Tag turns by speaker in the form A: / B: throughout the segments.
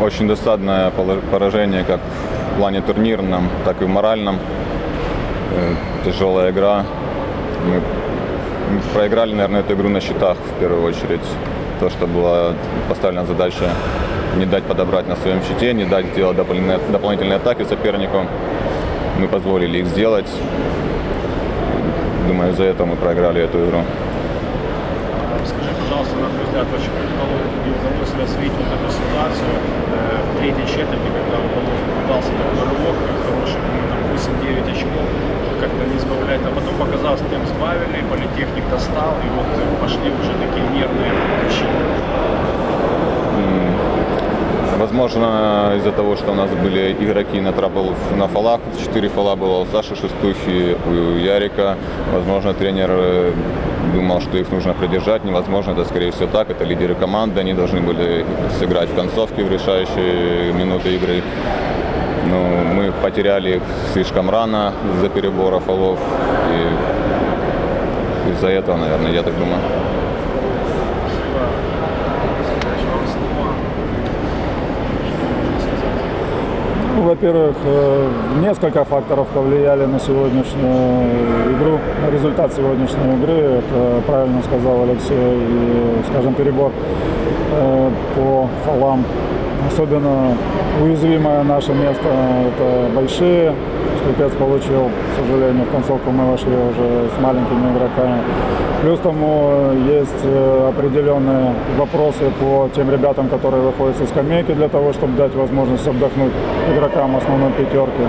A: очень досадное поражение как в плане турнирном, так и в моральном. Э, Тяжелая игра. Мы проиграли, наверное, эту игру на счетах в первую очередь. То, что была поставлена задача не дать подобрать на своем щите, не дать сделать дополнительные, атаки сопернику. Мы позволили их сделать. Думаю, из-за этого мы проиграли эту игру.
B: Скажи, пожалуйста, на твой взгляд, почему не удалось развить вот эту ситуацию э, в третьей четверти, когда удалось, удался такой рывок хороший, там 8-9 очков, как-то не избавлять, а потом показалось, тем сбавили, политехник достал, и вот пошли уже такие нервные ключи.
A: Возможно, из-за того, что у нас были игроки на трабл на фалах, четыре фала было у Саши Шестухи, у Ярика. Возможно, тренер э, думал, что их нужно придержать. Невозможно, это скорее всего так. Это лидеры команды, они должны были сыграть в концовке в решающие минуты игры. Но мы потеряли их слишком рано из-за перебора фолов. И из-за этого, наверное, я так думаю.
C: Во-первых, э, несколько факторов повлияли на сегодняшнюю игру, на результат сегодняшней игры. Это правильно сказал Алексей. И, скажем, перебор э, по фолам. Особенно уязвимое наше место – это большие. Скрипец получил, к сожалению, в концовку мы вошли уже с маленькими игроками. Плюс тому э, есть э, определенные вопросы по тем ребятам, которые выходят со скамейки для того, чтобы дать возможность отдохнуть игрокам основной пятерки.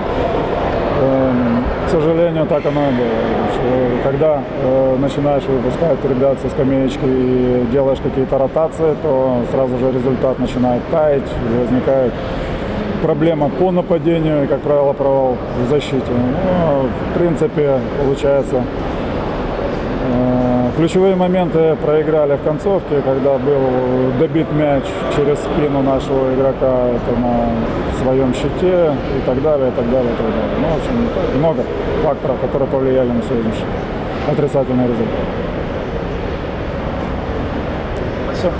C: Эм, К сожалению, так оно и было. Когда э, начинаешь выпускать ребят со скамеечки и делаешь какие-то ротации, то сразу же результат начинает таять, возникает проблема по нападению и, как правило, провал в защите. Ну, в принципе, получается, Э, Ключевые моменты проиграли в концовке, когда был добит мяч через спину нашего игрока это на своем щите и так далее, и так далее, и так далее. Ну, в общем, много факторов, которые повлияли на сегодняшний отрицательный результат.